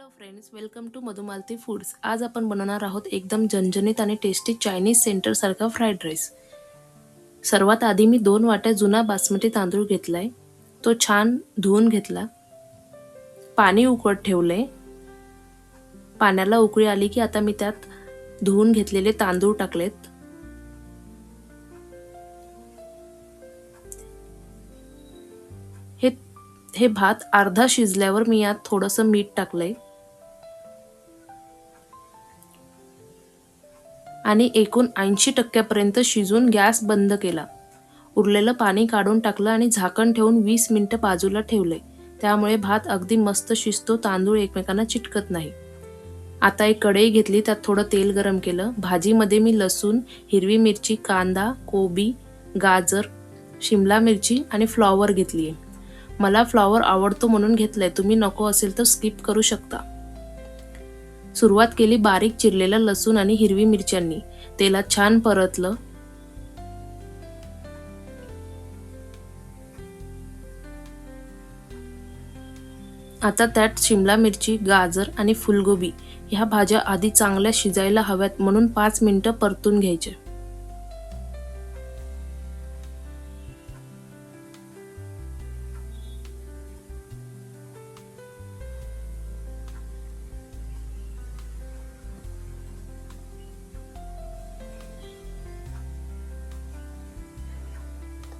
Hello friends welcome to Madhumalati foods आज आपण बनवणार आहोत एकदम झणझणीत आणि टेस्टी चायनीज सेंटरसारखा फ्राईड राईस सर्वात आधी मी दोन वाट्या जुना बासमती तांदूळ घेतलाय. तो छान धुवून घेतला. पाणी उकळत ठेवलंय. पाण्याला उकळी आली की आता मी त्यात धुवून घेतलेले तांदूळ टाकलेत. हे हे भात अर्धा शिजल्यावर मी यात थोडंसं मीठ टाकलंय. आणि एकूण ऐंशी टक्क्यापर्यंत शिजून गॅस बंद केला. उरलेलं पाणी काढून टाकलं आणि झाकण ठेवून वीस मिनटं बाजूला ठेवले त्यामुळे भात अगदी मस्त शिजतो तांदूळ एकमेकांना चिटकत नाही. आता एक कढई घेतली त्यात थोडं तेल गरम केलं. भाजीमध्ये मी लसूण हिरवी मिरची कांदा कोबी गाजर शिमला मिरची आणि फ्लॉवर घेतली आहे मला फ्लॉवर आवडतो म्हणून घेतलंय. तुम्ही नको असेल तर स्किप करू शकता. सुरुवात केली बारीक चिरलेलं लसूण आणि हिरवी मिरच्यांनी. तेलात छान परतलं. आता त्यात शिमला मिरची गाजर आणि फुलगोबी. ह्या भाज्या आधी चांगल्या शिजायला हव्यात म्हणून पाच मिनिटं परतून घ्यायच्या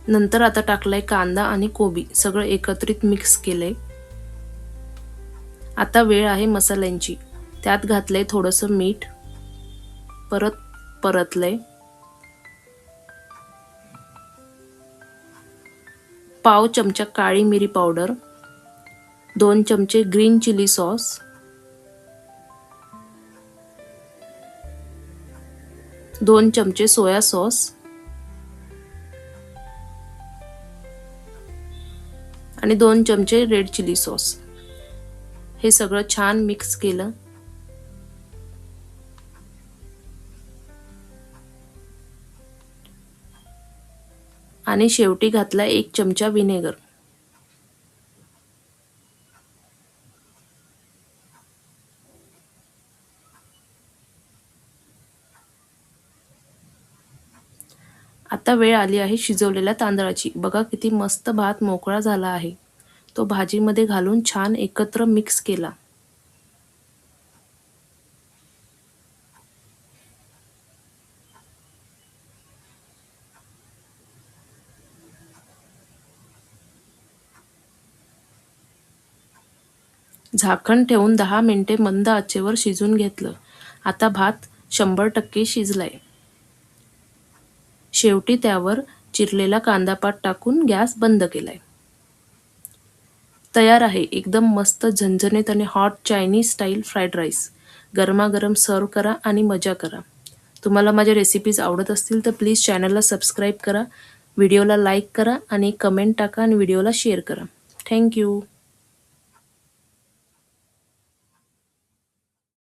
नंतर आता टाकलाय कांदा आणि कोबी. सगळं एकत्रित मिक्स केलंय. आता वेळ आहे मसाल्यांची. त्यात घातलंय थोडंसं मीठ. परत परतलंय. पाव चमचा काळी मिरी पावडर. दोन चमचे ग्रीन चिली सॉस. दोन चमचे सोया सॉस. आणि दोन चमचे रेड चिली सॉस हे सगळं छान मिक्स केलं. आणि शेवटी घातला एक चमचा व्हिनेगर आता वेळ आली आहे शिजवलेल्या तांदळाची. बघा किती मस्त भात मोकळा झाला आहे. तो भाजीमध्ये घालून छान एकत्र मिक्स केला. झाकण ठेवून दहा मिनिटे मंद आचेवर शिजून घेतलं. आता भात शंभर टक्के शिजलाय. शेवटी त्यावर चिरलेला कांदापात टाकून गॅस बंद केलाय. तयार आहे एकदम मस्त झणझणीत आणि hot Chinese style fried rice गरमागरम सर्व करा आणि मजा करा. तुम्हाला माझ्या रेसिपीज आवडत असतील तर प्लीज चॅनलला सबस्क्राईब करा व्हिडिओला लाईक करा आणि कमेंट टाका आणि व्हिडिओला शेअर करा. थँक्यू